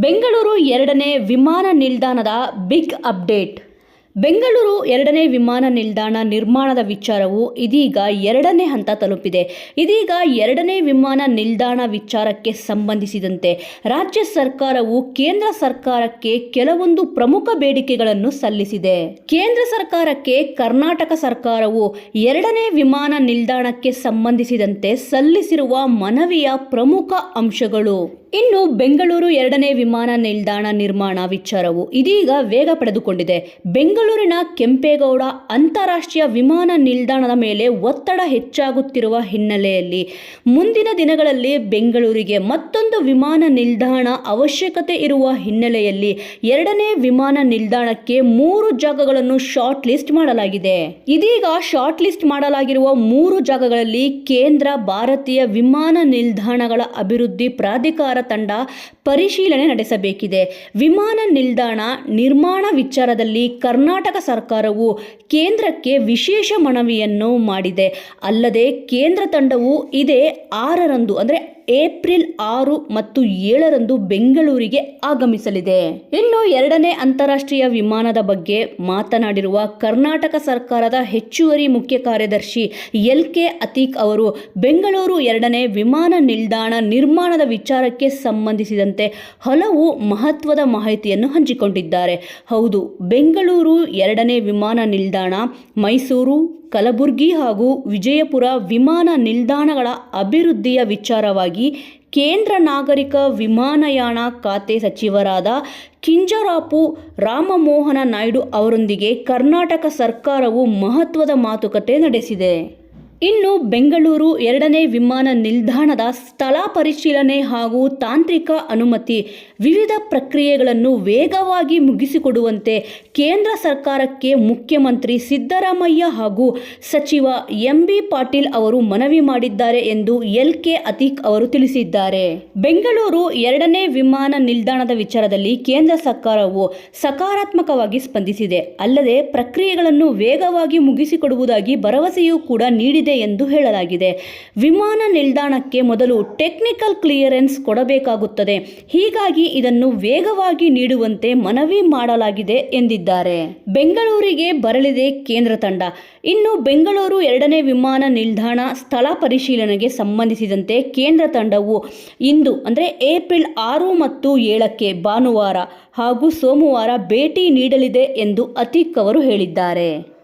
ಬೆಂಗಳೂರು ಎರಡನೇ ವಿಮಾನ ನಿಲ್ದಾಣದ ಬಿಗ್ ಅಪ್ಡೇಟ್. ಬೆಂಗಳೂರು ಎರಡನೇ ವಿಮಾನ ನಿಲ್ದಾಣ ನಿರ್ಮಾಣದ ವಿಚಾರವು ಇದೀಗ ಎರಡನೇ ಹಂತ ತಲುಪಿದೆ. ಇದೀಗ ಎರಡನೇ ವಿಮಾನ ನಿಲ್ದಾಣ ವಿಚಾರಕ್ಕೆ ಸಂಬಂಧಿಸಿದಂತೆ ರಾಜ್ಯ ಸರ್ಕಾರವು ಕೇಂದ್ರ ಸರ್ಕಾರಕ್ಕೆ ಕೆಲವೊಂದು ಪ್ರಮುಖ ಬೇಡಿಕೆಗಳನ್ನು ಸಲ್ಲಿಸಿದೆ. ಕೇಂದ್ರ ಸರ್ಕಾರಕ್ಕೆ ಕರ್ನಾಟಕ ಸರ್ಕಾರವು ಎರಡನೇ ವಿಮಾನ ನಿಲ್ದಾಣಕ್ಕೆ ಸಂಬಂಧಿಸಿದಂತೆ ಸಲ್ಲಿಸಿರುವ ಮನವಿಯ ಪ್ರಮುಖ ಅಂಶಗಳು. ಇನ್ನು ಬೆಂಗಳೂರು ಎರಡನೇ ವಿಮಾನ ನಿಲ್ದಾಣ ನಿರ್ಮಾಣ ವಿಚಾರವು ಇದೀಗ ವೇಗ ಪಡೆದುಕೊಂಡಿದೆ. ಬೆಂಗಳೂರಿನ ಕೆಂಪೇಗೌಡ ಅಂತಾರಾಷ್ಟ್ರೀಯ ವಿಮಾನ ನಿಲ್ದಾಣದ ಮೇಲೆ ಒತ್ತಡ ಹೆಚ್ಚಾಗುತ್ತಿರುವ ಹಿನ್ನೆಲೆಯಲ್ಲಿ ಮುಂದಿನ ದಿನಗಳಲ್ಲಿ ಬೆಂಗಳೂರಿಗೆ ಮತ್ತೊಂದು ವಿಮಾನ ನಿಲ್ದಾಣ ಅವಶ್ಯಕತೆ ಇರುವ ಹಿನ್ನೆಲೆಯಲ್ಲಿ ಎರಡನೇ ವಿಮಾನ ನಿಲ್ದಾಣಕ್ಕೆ ಮೂರು ಜಾಗಗಳನ್ನು ಶಾರ್ಟ್ ಲಿಸ್ಟ್ ಮಾಡಲಾಗಿದೆ. ಇದೀಗ ಶಾರ್ಟ್ ಲಿಸ್ಟ್ ಮಾಡಲಾಗಿರುವ ಮೂರು ಜಾಗಗಳಲ್ಲಿ ಕೇಂದ್ರ ಭಾರತೀಯ ವಿಮಾನ ನಿಲ್ದಾಣಗಳ ಅಭಿವೃದ್ಧಿ ಪ್ರಾಧಿಕಾರ ತಂಡ ಪರಿಶೀಲನೆ ನಡೆಸಬೇಕಿದೆ. ವಿಮಾನ ನಿಲ್ದಾಣ ನಿರ್ಮಾಣ ವಿಚಾರದಲ್ಲಿ ಕರ್ನಾಟಕ ಸರ್ಕಾರವು ಕೇಂದ್ರಕ್ಕೆ ವಿಶೇಷ ಮನವಿಯನ್ನು ಮಾಡಿದೆ. ಅಲ್ಲದೆ ಕೇಂದ್ರ ತಂಡವು ಇದೇ ಆರರಂದು, ಅಂದರೆ ಏಪ್ರಿಲ್ ಆರು ಮತ್ತು ಏಳರಂದು ಬೆಂಗಳೂರಿಗೆ ಆಗಮಿಸಲಿದೆ. ಇನ್ನು ಎರಡನೇ ಅಂತಾರಾಷ್ಟ್ರೀಯ ವಿಮಾನದ ಬಗ್ಗೆ ಮಾತನಾಡಿರುವ ಕರ್ನಾಟಕ ಸರ್ಕಾರದ ಹೆಚ್ಚುವರಿ ಮುಖ್ಯ ಕಾರ್ಯದರ್ಶಿ ಎಲ್ ಕೆ ಅತೀಕ್ ಅವರು, ಬೆಂಗಳೂರು ಎರಡನೇ ವಿಮಾನ ನಿಲ್ದಾಣ ನಿರ್ಮಾಣದ ವಿಚಾರಕ್ಕೆ ಸಂಬಂಧಿಸಿದಂತೆ ಹಲವು ಮಹತ್ವದ ಮಾಹಿತಿಯನ್ನು ಹಂಚಿಕೊಂಡಿದ್ದಾರೆ. ಹೌದು, ಬೆಂಗಳೂರು ಎರಡನೇ ವಿಮಾನ ನಿಲ್ದಾಣ, ಮೈಸೂರು, ಕಲಬುರಗಿ ಹಾಗೂ ವಿಜಯಪುರ ವಿಮಾನ ನಿಲ್ದಾಣಗಳ ಅಭಿವೃದ್ಧಿಯ ವಿಚಾರವಾಗಿ ಕೇಂದ್ರ ನಾಗರಿಕ ವಿಮಾನಯಾನ ಖಾತೆ ಸಚಿವರಾದ ಕಿಂಜರಾಪು ರಾಮಮೋಹನ ನಾಯ್ಡು ಅವರೊಂದಿಗೆ ಕರ್ನಾಟಕ ಸರ್ಕಾರವು ಮಹತ್ವದ ಮಾತುಕತೆ ನಡೆಸಿದೆ. ಇನ್ನು ಬೆಂಗಳೂರು ಎರಡನೇ ವಿಮಾನ ನಿಲ್ದಾಣದ ಸ್ಥಳ ಪರಿಶೀಲನೆ ಹಾಗೂ ತಾಂತ್ರಿಕ ಅನುಮತಿ, ವಿವಿಧ ಪ್ರಕ್ರಿಯೆಗಳನ್ನು ವೇಗವಾಗಿ ಮುಗಿಸಿಕೊಡುವಂತೆ ಕೇಂದ್ರ ಸರ್ಕಾರಕ್ಕೆ ಮುಖ್ಯಮಂತ್ರಿ ಸಿದ್ದರಾಮಯ್ಯ ಹಾಗೂ ಸಚಿವ ಎಂ ಬಿ ಪಾಟೀಲ್ ಅವರು ಮನವಿ ಮಾಡಿದ್ದಾರೆ ಎಂದು ಎಲ್ ಕೆ ಅತೀಕ್ ಅವರು ತಿಳಿಸಿದ್ದಾರೆ. ಬೆಂಗಳೂರು ಎರಡನೇ ವಿಮಾನ ನಿಲ್ದಾಣದ ವಿಚಾರದಲ್ಲಿ ಕೇಂದ್ರ ಸರ್ಕಾರವು ಸಕಾರಾತ್ಮಕವಾಗಿ ಸ್ಪಂದಿಸಿದೆ. ಅಲ್ಲದೆ ಪ್ರಕ್ರಿಯೆಗಳನ್ನು ವೇಗವಾಗಿ ಮುಗಿಸಿಕೊಡುವುದಾಗಿ ಭರವಸೆಯೂ ಕೂಡ ನೀಡಿದೆ. ಎಂದು ಹೇಳಲಾಗಿದೆ. ವಿಮಾನ ನಿಲ್ದಾಣಕ್ಕೆ ಮೊದಲು ಟೆಕ್ನಿಕಲ್ ಕ್ಲಿಯರೆನ್ಸ್ ಕೊಡಬೇಕಾಗುತ್ತದೆ. ಹೀಗಾಗಿ ಇದನ್ನು ವೇಗವಾಗಿ ನೀಡುವಂತೆ ಮನವಿ ಮಾಡಲಾಗಿದೆ ಎಂದಿದ್ದಾರೆ. ಬೆಂಗಳೂರಿಗೆ ಬರಲಿದೆ ಕೇಂದ್ರ ತಂಡ. ಇನ್ನು ಬೆಂಗಳೂರು ಎರಡನೇ ವಿಮಾನ ನಿಲ್ದಾಣ ಸ್ಥಳ ಪರಿಶೀಲನೆಗೆ ಸಂಬಂಧಿಸಿದಂತೆ ಕೇಂದ್ರ ತಂಡವು ಇಂದು, ಅಂದರೆ ಏಪ್ರಿಲ್ ಆರು ಮತ್ತು ಏಳಕ್ಕೆ ಭಾನುವಾರ ಹಾಗೂ ಸೋಮವಾರ ಭೇಟಿ ನೀಡಲಿದೆ ಎಂದು ಅತೀಕ್ ಅವರು ಹೇಳಿದ್ದಾರೆ.